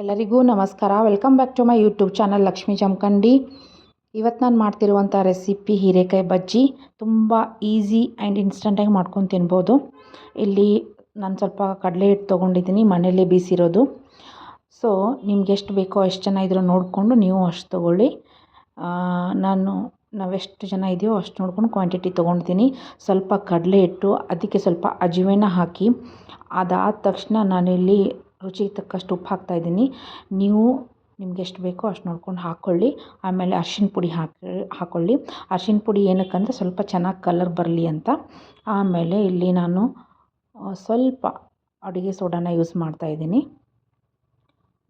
ಎಲ್ಲರಿಗೂ ನಮಸ್ಕಾರ. Welcome back to my YouTube channel Lakshmi Jamkhandi ಇವತ್ತು ನಾನು ಮಾಡ್ತಿರುವಂಥ ರೆಸಿಪಿ ಹೀರೆಕಾಯಿ ಬಜ್ಜಿ ತುಂಬ ಈಸಿ ಆ್ಯಂಡ್ ಇನ್ಸ್ಟಂಟಾಗಿ ಮಾಡ್ಕೊಂಡು ತಿನ್ಬೋದು. ಇಲ್ಲಿ ನಾನು ಸ್ವಲ್ಪ ಕಡಲೆ ಹಿಟ್ಟು ತೊಗೊಂಡಿದ್ದೀನಿ, ಮನೆಯಲ್ಲೇ ಬೀಸಿರೋದು ಸೊ ನಿಮ್ಗೆ ಎಷ್ಟು ಬೇಕೋ ಎಷ್ಟು ಜನ ಇದ್ರೂ ನೋಡಿಕೊಂಡು ನೀವು ಅಷ್ಟು ತೊಗೊಳ್ಳಿ. ನಾನು, ನಾವೆಷ್ಟು ಜನ ಇದೆಯೋ ಅಷ್ಟು ನೋಡ್ಕೊಂಡು ಕ್ವಾಂಟಿಟಿ ತೊಗೊಂಡಿದ್ದೀನಿ. ಸ್ವಲ್ಪ ಕಡಲೆ ಹಿಟ್ಟು, ಅದಕ್ಕೆ ಸ್ವಲ್ಪ ಅಜುವೆನ ಹಾಕಿ, ಅದಾದ ತಕ್ಷಣ ನಾನಿಲ್ಲಿ ರುಚಿಗೆ ತಕ್ಕಷ್ಟು ಉಪ್ಪು ಹಾಕ್ತಾಯಿದ್ದೀನಿ ನೀವು ನಿಮ್ಗೆ ಎಷ್ಟು ಬೇಕೋ ಅಷ್ಟು ನೋಡ್ಕೊಂಡು ಹಾಕ್ಕೊಳ್ಳಿ ಆಮೇಲೆ ಅರ್ಶಿಣ ಪುಡಿ ಹಾಕಿ ಹಾಕ್ಕೊಳ್ಳಿ ಅರ್ಶಿಣ ಪುಡಿ ಏನಕ್ಕಂದ್ರೆ ಸ್ವಲ್ಪ ಚೆನ್ನಾಗಿ ಕಲರ್ ಬರಲಿ ಅಂತ. ಆಮೇಲೆ ಇಲ್ಲಿ ನಾನು ಸ್ವಲ್ಪ ಅಡುಗೆ ಸೋಡಾನ ಯೂಸ್ ಮಾಡ್ತಾ ಇದ್ದೀನಿ.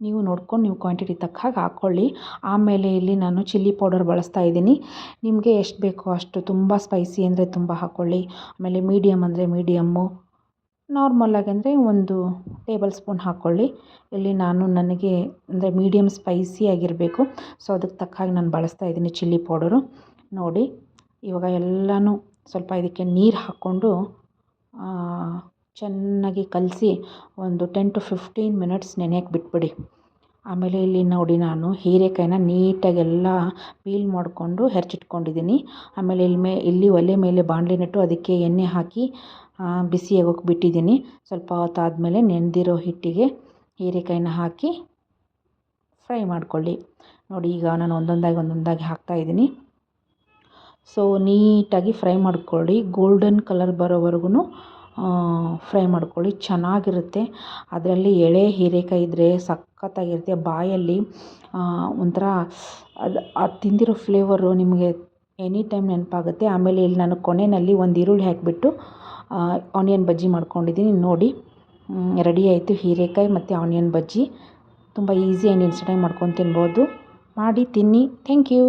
ನೀವು ನೋಡ್ಕೊಂಡು ನೀವು ಕ್ವಾಂಟಿಟಿ ತಕ್ಕ ಹಾಗೆ ಹಾಕ್ಕೊಳ್ಳಿ ಆಮೇಲೆ ಇಲ್ಲಿ ನಾನು ಚಿಲ್ಲಿ ಪೌಡರ್ ಬಳಸ್ತಾ ಇದ್ದೀನಿ. ನಿಮಗೆ ಎಷ್ಟು ಬೇಕೋ ಅಷ್ಟು ತುಂಬ ಸ್ಪೈಸಿ ಅಂದರೆ ತುಂಬ ಹಾಕ್ಕೊಳ್ಳಿ ಆಮೇಲೆ ಮೀಡಿಯಮ್ ಅಂದರೆ ಮೀಡಿಯಮ್ಮು ನಾರ್ಮಲಾಗಿ ಅಂದರೆ ಒಂದು ಟೇಬಲ್ ಸ್ಪೂನ್ ಹಾಕ್ಕೊಳ್ಳಿ ಇಲ್ಲಿ ನಾನು ನನಗೆ ಅಂದರೆ ಮೀಡಿಯಮ್ ಸ್ಪೈಸಿ ಆಗಿರಬೇಕು. ಸೊ, ಅದಕ್ಕೆ ತಕ್ಕ ಹಾಗೆ ನಾನು ಬಳಸ್ತಾ ಇದ್ದೀನಿ ಚಿಲ್ಲಿ ಪೌಡರು. ನೋಡಿ, ಇವಾಗ ಎಲ್ಲನೂ ಸ್ವಲ್ಪ ಇದಕ್ಕೆ ನೀರು ಹಾಕ್ಕೊಂಡು ಚೆನ್ನಾಗಿ ಕಲಸಿ ಒಂದು ಟೆನ್ ಟು ಫಿಫ್ಟೀನ್ ಮಿನಿಟ್ಸ್ ನೆನೆಯಕ್ಕೆ ಬಿಟ್ಬಿಡಿ. ಆಮೇಲೆ ಇಲ್ಲಿ ನೋಡಿ ನಾನು ಹೀರೆಕಾಯಿನ ನೀಟಾಗೆಲ್ಲ ಪೀಲ್ ಮಾಡಿಕೊಂಡು ಹೆರ್ಚಿಟ್ಕೊಂಡಿದ್ದೀನಿ. ಆಮೇಲೆ ಇಲ್ಲಿ ಮೇ, ಇಲ್ಲಿ ಒಲೆ ಮೇಲೆ ಬಾಣಲೆ ನೆಟ್ಟು ಅದಕ್ಕೆ ಎಣ್ಣೆ ಹಾಕಿ ಬಿಸಿ ಆಗೋಕ್ಕೆ ಬಿಟ್ಟಿದ್ದೀನಿ. ಸ್ವಲ್ಪ ಹೊತ್ತಾದಮೇಲೆ ನೆನೆದಿರೋ ಹಿಟ್ಟಿಗೆ ಹೀರೆಕಾಯಿನ ಹಾಕಿ ಫ್ರೈ ಮಾಡಿಕೊಳ್ಳಿ. ನೋಡಿ ಈಗ ನಾನು ಒಂದೊಂದಾಗಿ ಒಂದೊಂದಾಗಿ ಹಾಕ್ತಾಯಿದ್ದೀನಿ ಸೊ ನೀಟಾಗಿ ಫ್ರೈ ಮಾಡ್ಕೊಳ್ಳಿ. ಗೋಲ್ಡನ್ ಕಲರ್ ಬರೋವರೆಗೂ ಫ್ರೈ ಮಾಡ್ಕೊಳ್ಳಿ. ಚೆನ್ನಾಗಿರುತ್ತೆ. ಅದರಲ್ಲಿ ಎಳೆ, ಹೀರೆಕಾಯಿ ಇದ್ದರೆ ಸಖತ್ತಾಗಿರುತ್ತೆ. ಬಾಯಲ್ಲಿ ಒಂಥರ ಅದು ಅದು ತಿಂದಿರೋ ಫ್ಲೇವರು ನಿಮಗೆ ಎನಿ ಟೈಮ್ ನೆನಪಾಗುತ್ತೆ. ಆಮೇಲೆ ಇಲ್ಲಿ ನಾನು ಕೊನೆಯಲ್ಲಿ ಒಂದು ಈರುಳ್ಳಿ ಹಾಕಿಬಿಟ್ಟು ಆನಿಯನ್ ಬಜ್ಜಿ ಮಾಡ್ಕೊಂಡಿದ್ದೀನಿ. ನೋಡಿ ರೆಡಿ ಆಯಿತು. ಹೀರೆಕಾಯಿ ಮತ್ತು ಆನಿಯನ್ ಬಜ್ಜಿ. ತುಂಬ ಈಸಿ ಆ್ಯಂಡ್ ಇನ್ಸ್ಟೆಂಟಾಗಿ ಮಾಡ್ಕೊಂಡು ತಿನ್ಬೋದು. ಮಾಡಿ ತಿನ್ನಿ. Thank you